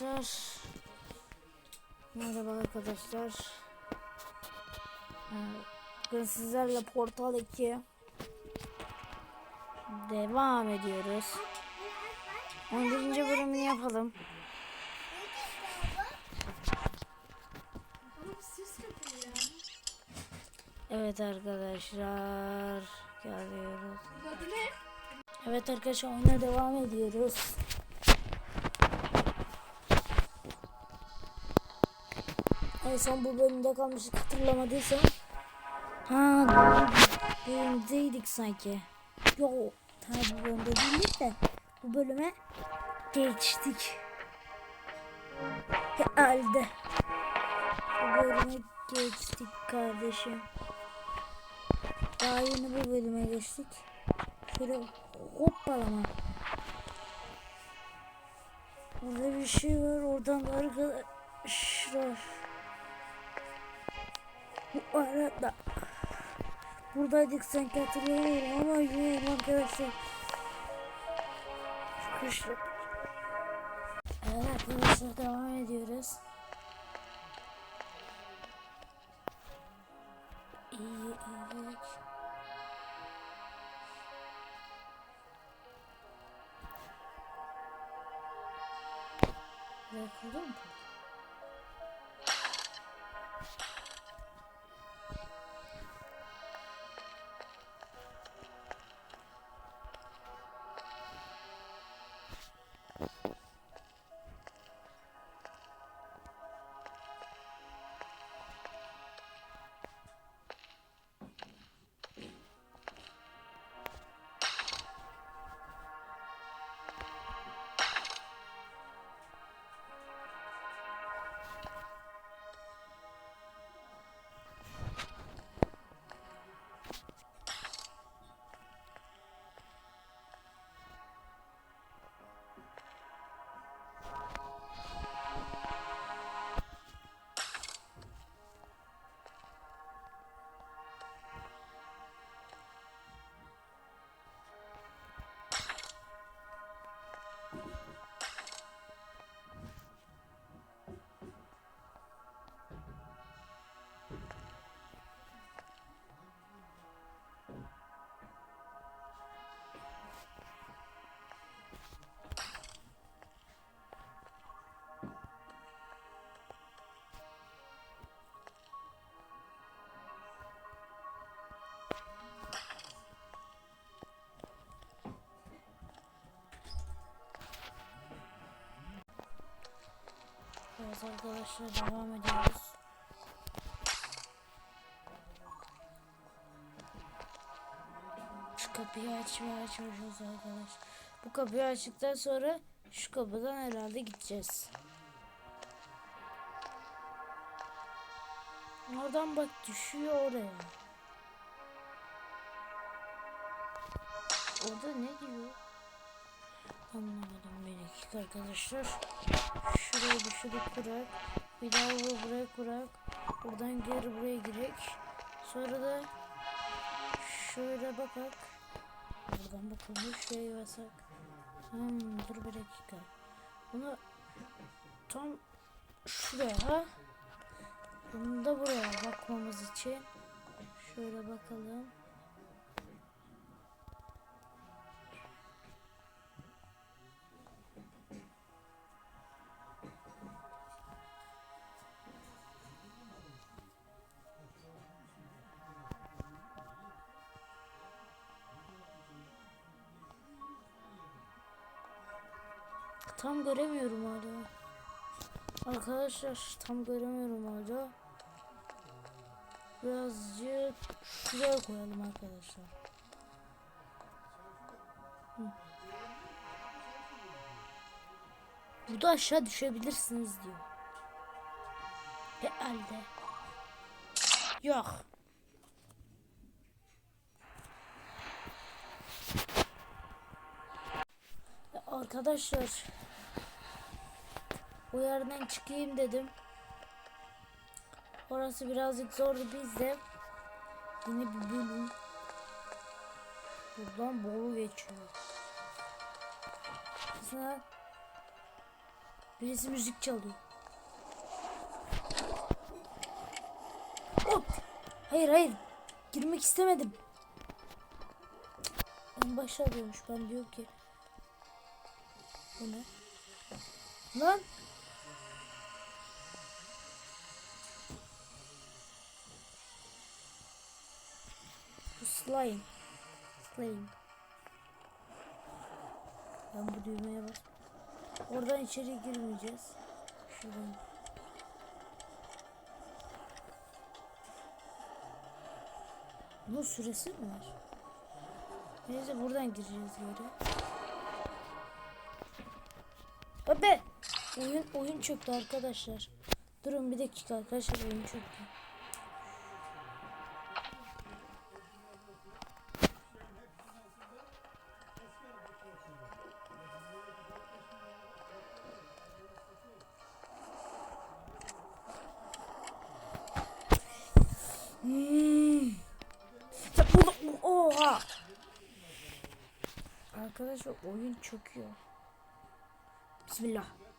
arkadaşlar. Merhaba arkadaşlar. Ee, Bugün sizlerle Portal 2 devam ediyoruz. 11. bölümünü yapalım. Evet arkadaşlar geliyoruz. Evet arkadaşlar oyuna devam ediyoruz. En son bu bölümde kalmıştık hatırlamadıysam. Ha bu bölümdeydik sanki. Yok tabi bu bölümde değildik de bu bölüme geçtik. Herhalde. Bu bölüme geçtik kardeşim. Daha yeni bu bölüme geçtik. Şöyle hoppalama. Orada bir şey var. Oradan da arkadaşlar. Bu arada buradaydık sanki hatırlamıyorum ama yürüyelim arkadaşlar. Sıkıştık. Evet arkadaşlar devam ediyoruz. İyi evet. Bırakıldı mı? Evet arkadaşlar devam ediyoruz. Şu kapıyı açmaya çalışıyoruz arkadaş. Bu kapıyı açtıktan sonra şu kapıdan herhalde gideceğiz. Oradan bak düşüyor oraya. Orada ne diyor? Anlamadım bir dakika arkadaşlar. Şuraya bir kurak. Bir daha bu buraya kurak. Buradan geri buraya girek. Sonra da şöyle bakak. Buradan bakalım şuraya basak. Hmm, dur bir dakika. Bunu tam şuraya. Bunu da buraya bakmamız için. Şöyle bakalım. Tam göremiyorum hala. Arkadaşlar tam göremiyorum hala. Birazcık şuraya koyalım arkadaşlar. Burada aşağı düşebilirsiniz diyor. Herhalde. Yok. Arkadaşlar bu yerden çıkayım dedim. Orası birazcık zordu bizde. Yeni bir bölüm. Buradan boru geçiyor. Aslında Birisi müzik çalıyor. Hop. Hayır hayır. Girmek istemedim. En başa alıyormuş ben diyor ki. Bu ne? Lan. Bu slime. Slime. Ben bu düğmeye bas. Oradan içeri girmeyeceğiz. Şuradan. Bunun süresi mi var? Neyse buradan gireceğiz geri. Öbe! Oyun, oyun çöktü arkadaşlar. Durun bir dakika arkadaşlar oyun çöktü. Hmm. Oha! Arkadaşlar oyun çöküyor. Bismillah.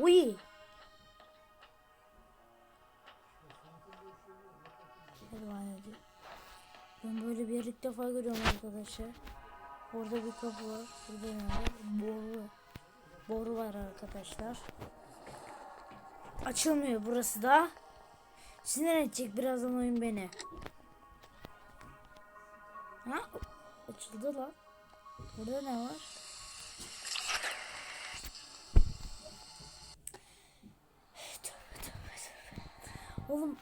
Uy. Ben böyle bir yer ilk defa görüyorum arkadaşlar. Orada bir kapı var. Burada ne var? Boru. Boru var arkadaşlar. Açılmıyor burası da. Sinir edecek birazdan oyun beni. Ha? Açıldı lan. Burada ne var? Oğlum.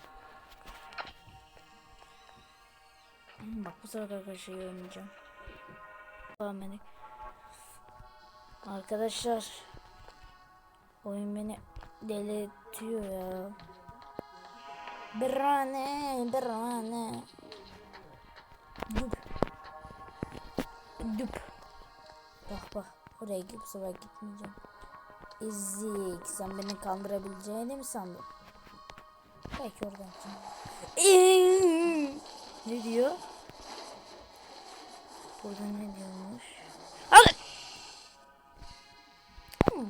Hmm, Bak bu sefer arkadaşlar oynayacağım. Tamam beni. Arkadaşlar. Oyun beni delirtiyor ya. Birane, birane. Düp. Düp. Bak bak. Oraya gidip sefer gitmeyeceğim. Ezik. Sen beni kandırabileceğini mi sandın? Belki oradan ne diyor? Burada ne diyormuş? Al! Hmm.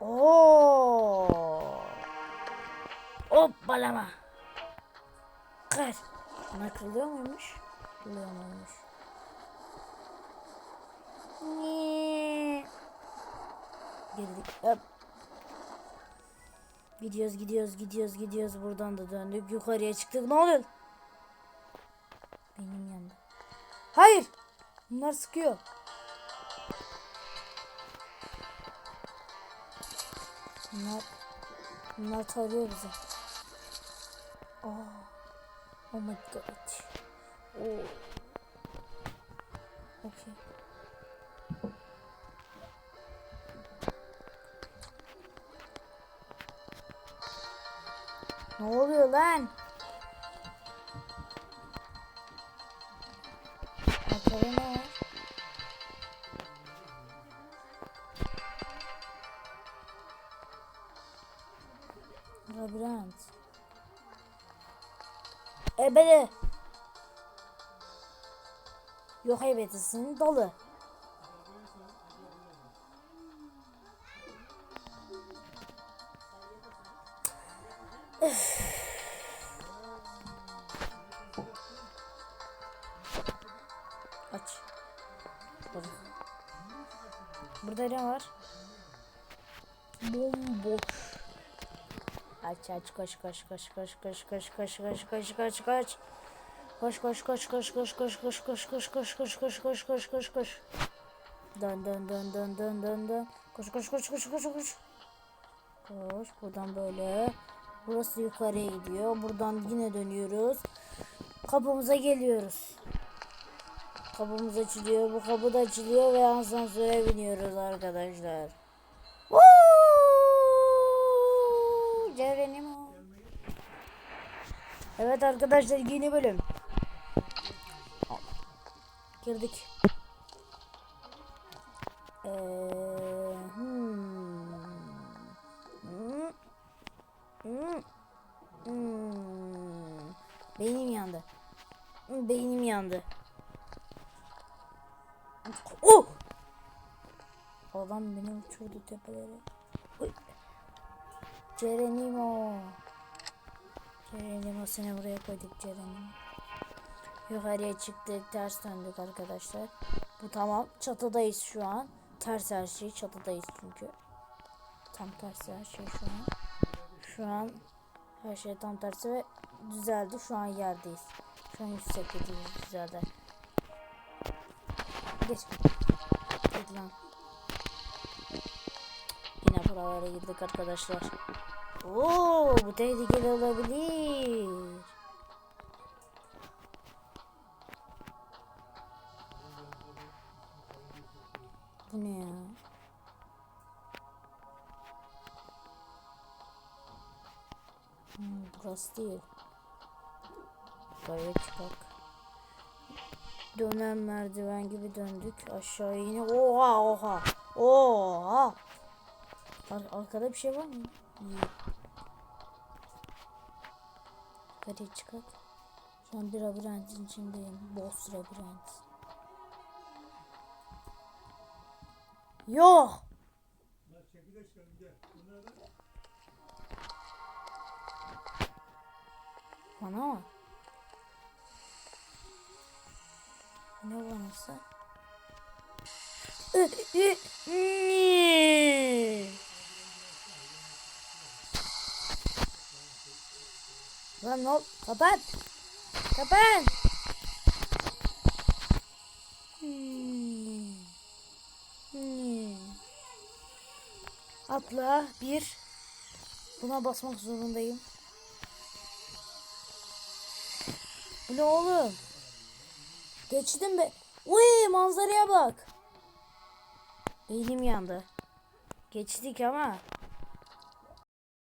Oo! Hoppalama. Kaç. Buna kırılıyor muymuş? Kırılıyor muymuş? Niye? Girdik. Hop. Gidiyoruz gidiyoruz gidiyoruz gidiyoruz buradan da döndük yukarıya çıktık ne oluyor? Benim yanımda. Hayır. Bunlar sıkıyor. Bunlar bunlar tarıyor bizi. Oh. Oh my god. Oh. Okay. Ne oluyor lan? Arkada ne? Labirent. Ebele. Yok ebedisin dolu. Aç. Burada. Burada ne var? Bomboş. Aç aç koş koş koş koş koş koş koş koş koş koş koş. Koş koş koş koş koş koş koş koş koş koş koş koş koş koş koş koş. Dön dön dön dön dön dön dön. Koş koş koş koş koş koş. Koş buradan böyle. Burası yukarıya gidiyor. Buradan yine dönüyoruz. Kapımıza geliyoruz. Kapımız açılıyor. Bu kapı da açılıyor ve asansöre biniyoruz arkadaşlar. Geronimo. Evet arkadaşlar yeni bölüm. Girdik. Ee, hmm. Hmm. Hmm. Hmm. Beynim yandı. Hmm, Beynim yandı. Adam beni uçurdu tepelere. Uy. Cerenimo. Cerenimo seni buraya koyduk Cerenimo. Yukarıya çıktık ters döndük arkadaşlar. Bu tamam çatıdayız şu an. Ters her şey çatıdayız çünkü. Tam tersi her şey şu an. Şu an her şey tam tersi ve düzeldi. Şu an yerdeyiz. Şu an 108 düzeldi. Geç. Hadi lan. Yine buralara girdik arkadaşlar. Oo, bu tehlikeli olabilir. Bu ne ya? Hmm, burası değil. Böyle çıkak. Dönen merdiven gibi döndük. Aşağı yine. Oha oha. Oha. Ar- arkada bir şey var mı? İyi. Yukarıya çıkak. Şu an bir labirentin içindeyim. Boss labirent. Yok. Bana mı? Ne banası? Lan ne ol? Kapat. Kapat. Hmm. Hmm. Atla bir. Buna basmak zorundayım. Bu ne oğlum? Geçtim be. Uy manzaraya bak. Beynim yandı. Geçtik ama